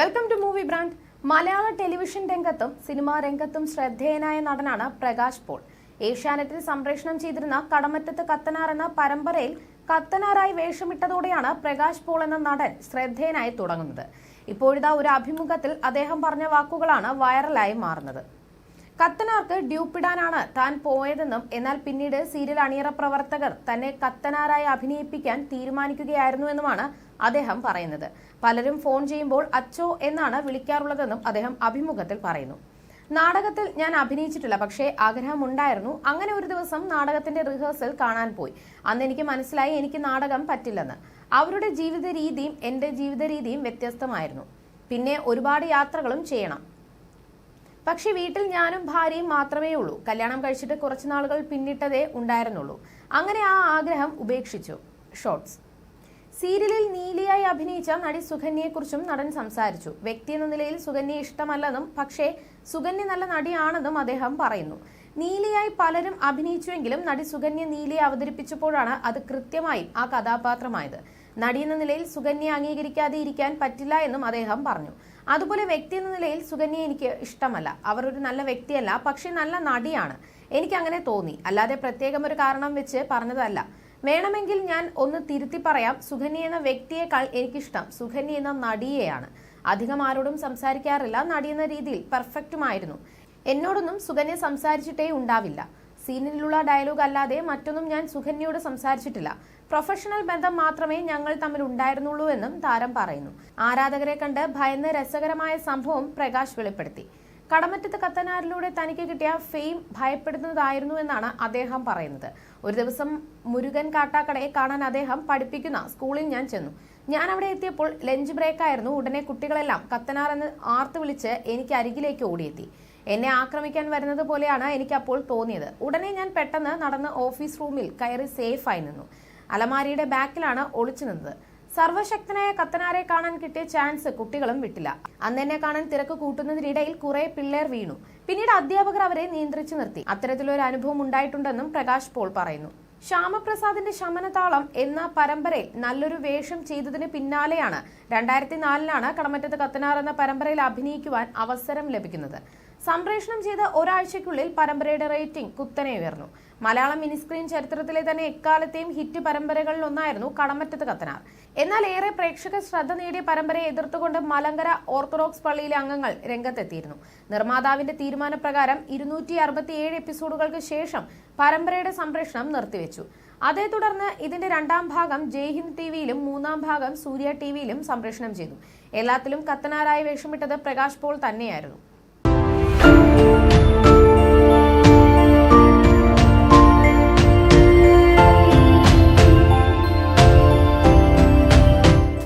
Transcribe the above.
Welcome to movie brand Malayala television രംഗത്തും cinema രംഗത്തും ശ്രദ്ധേയനായ നടനാണ് പ്രകാശ് പോൾ. ഏഷ്യാനെറ്റിൽ സംപ്രേഷണം ചെയ്തിരുന്ന കടമറ്റത്ത് കത്തനാർ എന്ന പരമ്പരയിൽ കത്തനാറായി വേഷമിട്ടതോടെയാണ് പ്രകാശ് പോൾ എന്ന നടൻ ശ്രദ്ധേയനായി തുടങ്ങുന്നത്. ഇപ്പോഴിതാ ഒരു അഭിമുഖത്തിൽ അദ്ദേഹം പറഞ്ഞ വാക്കുകളാണ് വൈറലായി മാറുന്നത്. കത്തനാർക്ക് ഡ്യൂപ്പിടാനാണ് താൻ പോയതെന്നും എന്നാൽ പിന്നീട് സീരിയൽ അണിയറ പ്രവർത്തകർ തന്നെ കത്തനാരായി അഭിനയിപ്പിക്കാൻ തീരുമാനിക്കുകയായിരുന്നുവെന്നുമാണ് അദ്ദേഹം പറയുന്നത്. പലരും ഫോൺ ചെയ്യുമ്പോൾ അച്ചോ എന്നാണ് വിളിക്കാറുള്ളതെന്നും അദ്ദേഹം അഭിമുഖത്തിൽ പറയുന്നു. നാടകത്തിൽ ഞാൻ അഭിനയിച്ചിട്ടില്ല പക്ഷേ ആഗ്രഹമുണ്ടായിരുന്നു. അങ്ങനെ ഒരു ദിവസം നാടകത്തിന്റെ റിഹേഴ്സൽ കാണാൻ പോയി. അന്ന് എനിക്ക് മനസ്സിലായി എനിക്ക് നാടകം പറ്റില്ലെന്ന്. അവരുടെ ജീവിത രീതിയും എന്റെ ജീവിത രീതിയും വ്യത്യസ്തമായിരുന്നു. പിന്നെ ഒരുപാട് യാത്രകളും ചെയ്യണം. പക്ഷെ വീട്ടിൽ ഞാനും ഭാര്യയും മാത്രമേ ഉള്ളൂ. കല്യാണം കഴിച്ചിട്ട് കുറച്ച് നാളുകൾ പിന്നിട്ടതേ ഉണ്ടായിരുന്നുള്ളൂ. അങ്ങനെ ആ ആഗ്രഹം ഉപേക്ഷിച്ചു. ഷോർട്സ്. സീരിയലിൽ നീലിയായി അഭിനയിച്ച നടി സുകന്യയെക്കുറിച്ചും നടൻ സംസാരിച്ചു. വ്യക്തി എന്ന നിലയിൽ സുകന്യയെ ഇഷ്ടമല്ലെന്നും പക്ഷേ സുകന്യ നല്ല നടിയാണെന്നും അദ്ദേഹം പറയുന്നു. നീലിയായി പലരും അഭിനയിച്ചുവെങ്കിലും നടി സുകന്യ നീലിയെ അവതരിപ്പിച്ചപ്പോഴാണ് അത് കൃത്യമായും ആ കഥാപാത്രമായത്. നടി എന്ന നിലയിൽ സുകന്യ അംഗീകരിക്കാതെ ഇരിക്കാൻ പറ്റില്ല എന്നും അദ്ദേഹം പറഞ്ഞു. അതുപോലെ വ്യക്തി എന്ന നിലയിൽ സുകന്യ എനിക്ക് ഇഷ്ടമല്ല. അവർ ഒരു നല്ല വ്യക്തിയല്ല പക്ഷേ നല്ല നടിയാണ്. എനിക്ക് അങ്ങനെ തോന്നി. അല്ലാതെ പ്രത്യേകം ഒരു കാരണം വെച്ച് പറഞ്ഞതല്ല. വേണമെങ്കിൽ ഞാൻ ഒന്ന് തിരുത്തി പറയാം സുകന്യ എന്ന വ്യക്തിയേക്കാൾ എനിക്കിഷ്ടം സുകന്യ എന്ന നടിയെയാണ്. അധികം ആരോടും സംസാരിക്കാറില്ല നടിയെന്ന രീതിയിൽ പെർഫെക്റ്റുമായിരുന്നു എന്നോടൊന്നും സുകന്യ സംസാരിച്ചിട്ടേ ഉണ്ടാവില്ല. സീനിലുള്ള ഡയലോഗ് അല്ലാതെ മറ്റൊന്നും ഞാൻ സുകന്യയോട് സംസാരിച്ചിട്ടില്ല. പ്രൊഫഷണൽ ബന്ധം മാത്രമേ ഞങ്ങൾ തമ്മിൽ ഉണ്ടായിരുന്നുള്ളൂ എന്നും താരം പറയുന്നു. ആരാധകരെ കണ്ട് ഭയന്ന് രസകരമായ സംഭവം പ്രകാശ് വെളിപ്പെടുത്തി. കടമറ്റത്ത് കത്തനാരിലൂടെ തനിക്ക് കിട്ടിയ ഫെയിം ഭയപ്പെടുന്നതായിരുന്നു എന്നാണ് അദ്ദേഹം പറയുന്നത്. ഒരു ദിവസം മുരുകൻ കാട്ടാക്കടയെ കാണാൻ അദ്ദേഹം പഠിപ്പിക്കുന്ന സ്കൂളിൽ ഞാൻ ചെന്നു. ഞാൻ അവിടെ എത്തിയപ്പോൾ ലഞ്ച് ബ്രേക്ക് ആയിരുന്നു. ഉടനെ കുട്ടികളെല്ലാം കത്തനാർ എന്ന് ആർത്ത് വിളിച്ച് എനിക്ക് അരികിലേക്ക് ഓടിയെത്തി. എന്നെ ആക്രമിക്കാൻ വരുന്നത് പോലെയാണ് എനിക്ക് അപ്പോൾ തോന്നിയത്. ഉടനെ ഞാൻ പെട്ടെന്ന് നടന്ന് ഓഫീസ് റൂമിൽ കയറി സേഫായി നിന്നു. അലമാരിയുടെ ബാക്കിലാണ് ഒളിച്ചു നിന്നത്. സർവശക്തനായ കത്തനാരെ കാണാൻ കിട്ടിയ ചാൻസ് കുട്ടികളും വിട്ടില്ല. അന്ന് എന്നെ കാണാൻ തിരക്ക് കൂട്ടുന്നതിനിടയിൽ കുറെ പിള്ളേർ വീണു. പിന്നീട് അധ്യാപകർ അവരെ നിയന്ത്രിച്ചു നിർത്തി. അത്തരത്തിലൊരു അനുഭവം ഉണ്ടായിട്ടുണ്ടെന്നും പ്രകാശ് പോൾ പറയുന്നു. ശ്യാമപ്രസാദിന്റെ ശമനതാളം എന്ന പരമ്പരയിൽ നല്ലൊരു വേഷം ചെയ്തതിന് പിന്നാലെയാണ് രണ്ടായിരത്തി നാലിലാണ് കടമറ്റത്ത് കത്തനാർ എന്ന പരമ്പരയിൽ അഭിനയിക്കുവാൻ അവസരം ലഭിക്കുന്നത്. സംപ്രേഷണം ചെയ്ത ഒരാഴ്ചയ്ക്കുള്ളിൽ പരമ്പരയുടെ റേറ്റിംഗ് കുത്തനെ ഉയർന്നു. മലയാളം മിനിസ്ക്രീൻ ചരിത്രത്തിലെ തന്നെ എക്കാലത്തെയും ഹിറ്റ് പരമ്പരകളിൽ ഒന്നായിരുന്നു കടമറ്റത്ത് കത്തനാർ. എന്നാൽ ഏറെ പ്രേക്ഷക ശ്രദ്ധ നേടിയ പരമ്പരയെ എതിർത്തുകൊണ്ട് മലങ്കര ഓർത്തഡോക്സ് പള്ളിയിലെ അംഗങ്ങൾ രംഗത്തെത്തിയിരുന്നു. നിർമ്മാതാവിന്റെ തീരുമാനപ്രകാരം ഇരുന്നൂറ്റി അറുപത്തിയേഴ് എപ്പിസോഡുകൾക്ക് ശേഷം പരമ്പരയുടെ സംപ്രേഷണം നിർത്തിവെച്ചു. അതേ തുടർന്ന് ഇതിന്റെ രണ്ടാം ഭാഗം ജയ്ഹിന്ദ് ടിവിയിലും മൂന്നാം ഭാഗം സൂര്യ ടിവിയിലും സംപ്രേഷണം ചെയ്തു. എല്ലാത്തിലും കത്തനാരായി വേഷമിട്ടത് പ്രകാശ് പോൾ തന്നെയായിരുന്നു.